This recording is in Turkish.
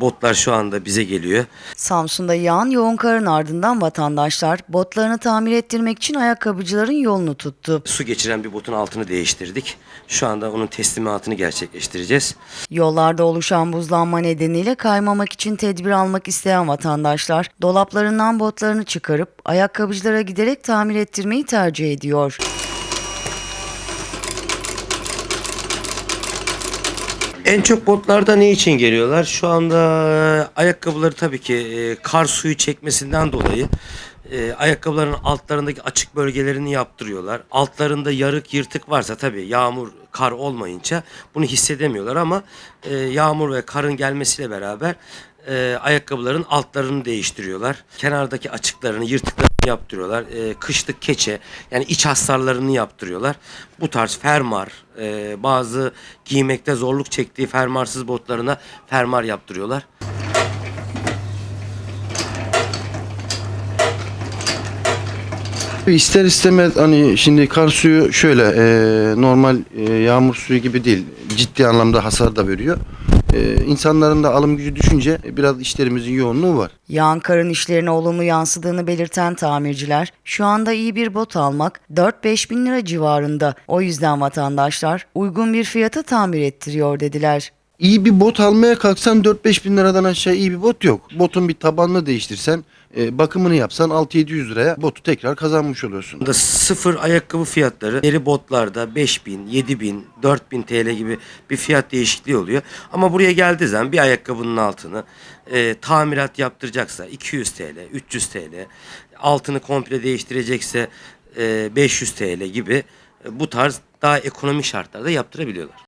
Botlar şu anda bize geliyor. Samsun'da yağan yoğun karın ardından vatandaşlar botlarını tamir ettirmek için ayakkabıcıların yolunu tuttu. Su geçiren bir botun altını değiştirdik. Şu anda onun teslimatını gerçekleştireceğiz. Yollarda oluşan buzlanma nedeniyle kaymamak için tedbir almak isteyen vatandaşlar dolaplarından botlarını çıkarıp ayakkabıcılara giderek tamir ettirmeyi tercih ediyor. En çok botlarda ne için geliyorlar? Şu anda e, ayakkabıları tabii ki e, kar suyu çekmesinden dolayı e, ayakkabıların altlarındaki açık bölgelerini yaptırıyorlar. Altlarında yarık yırtık varsa tabii yağmur kar olmayınca bunu hissedemiyorlar ama e, yağmur ve karın gelmesiyle beraber e, ayakkabıların altlarını değiştiriyorlar. Kenardaki açıklarını yırtıklarını yaptırıyorlar. E, kışlık keçe yani iç hasarlarını yaptırıyorlar. Bu tarz fermar e, bazı giymekte zorluk çektiği fermarsız botlarına fermar yaptırıyorlar. İster istemez hani şimdi kar suyu şöyle e, normal e, yağmur suyu gibi değil. Ciddi anlamda hasar da veriyor. E, insanların da alım gücü düşünce biraz işlerimizin yoğunluğu var. Yağan işlerine olumlu yansıdığını belirten tamirciler şu anda iyi bir bot almak 4-5 bin lira civarında. O yüzden vatandaşlar uygun bir fiyata tamir ettiriyor dediler. İyi bir bot almaya kalksan 4-5 bin liradan aşağı iyi bir bot yok. Botun bir tabanını değiştirsen, e, bakımını yapsan 6-700 liraya botu tekrar kazanmış oluyorsun. Da sıfır ayakkabı fiyatları deri botlarda 5000, 7000, 4000 TL gibi bir fiyat değişikliği oluyor. Ama buraya geldiği zaman bir ayakkabının altını e, tamirat yaptıracaksa 200 TL, 300 TL, altını komple değiştirecekse e, 500 TL gibi e, bu tarz daha ekonomik şartlarda yaptırabiliyorlar.